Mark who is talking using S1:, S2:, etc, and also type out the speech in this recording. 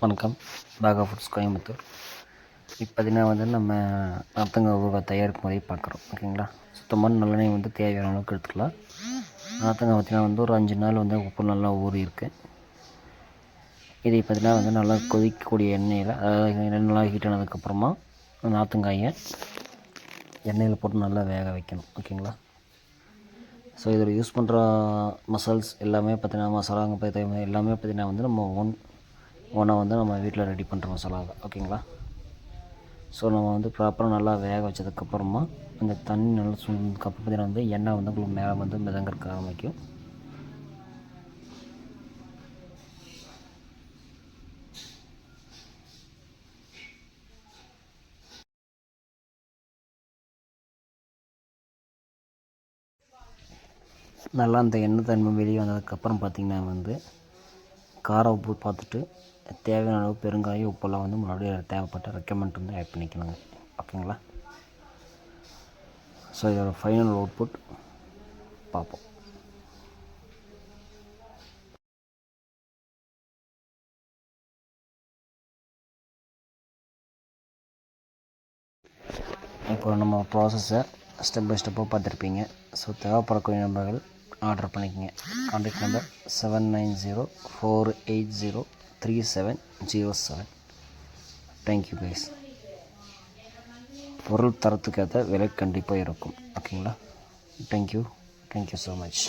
S1: வணக்கம். பாகா ஃபுட்ஸ் கோயம்புத்தூர். இப்போ பார்த்தீங்கன்னா வந்து நம்ம நார்த்தங்காய் ஊறுகாய் தயாரிக்கும் முறையை பார்க்குறோம். ஓகேங்களா? சுத்தமான நல்லெண்ணெய் வந்து தேவையான அளவுக்கு எடுத்துக்கலாம். நார்த்தங்காய் பார்த்தீங்கன்னா வந்து ஒரு அஞ்சு நாள் வந்து உப்பு நல்லா ஊறிருக்கு இதை பார்த்திங்கன்னா வந்து நல்லா கொதிக்கக்கூடிய எண்ணெயில் அதாவது ரெண்டு நாள் ஹீட் ஆனதுக்கப்புறமா நார்த்தங்காயை எண்ணெயில் போட்டு நல்லா வேக வைக்கணும். ஓகேங்களா? ஸோ இதில் யூஸ் பண்ணுற மசால்ஸ் எல்லாமே பார்த்தீங்கன்னா மசாலாங்க பார்த்து எல்லாமே பார்த்தீங்கன்னா வந்து நம்ம ஒன் ஒன்றை வந்து நம்ம வீட்டில் ரெடி பண்ணுற மசாலாவை ஓகேங்களா? ஸோ நம்ம வந்து ப்ராப்பராக நல்லா வேக வச்சதுக்கப்புறமா அந்த தண்ணி நல்லா சுண்டதுக்கப்புறம் பார்த்தீங்கன்னா வந்து எண்ணெய் வந்து உங்களுக்கு மேலே வந்து மிதங்கறக்க ஆரம்பிக்கும். நல்லா அந்த எண்ணெய் தன்மை வெளியே வந்ததுக்கப்புறம் பார்த்திங்கன்னா வந்து கார உப்பு பார்த்துட்டு தேவையான அளவு பெருங்காயம் உப்பெல்லாம் வந்து மறுபடியும் தேவைப்பட்ட ரெக்கமெண்ட் வந்து ஆட் பண்ணிக்கணுங்க. ஓகேங்களா? ஸோ இதோட ஃபைனல் அவுட்புட் பார்ப்போம். இப்போ நம்ம ப்ராசஸை ஸ்டெப் பை ஸ்டெப்பாக பார்த்துருப்பீங்க. ஸோ தேவைப்படக்கூடிய நம்பர்கள் ஆர்டர் பண்ணிக்கங்க. Contact number seven nine zero four eight zero three seven zero seven. Thank you guys பொருள் தரத்துக்கேற்ற விலை கண்டிப்பாக இருக்கும். ஓகேங்களா தேங்க்யூ தேங்க்யூ ஸோ மச்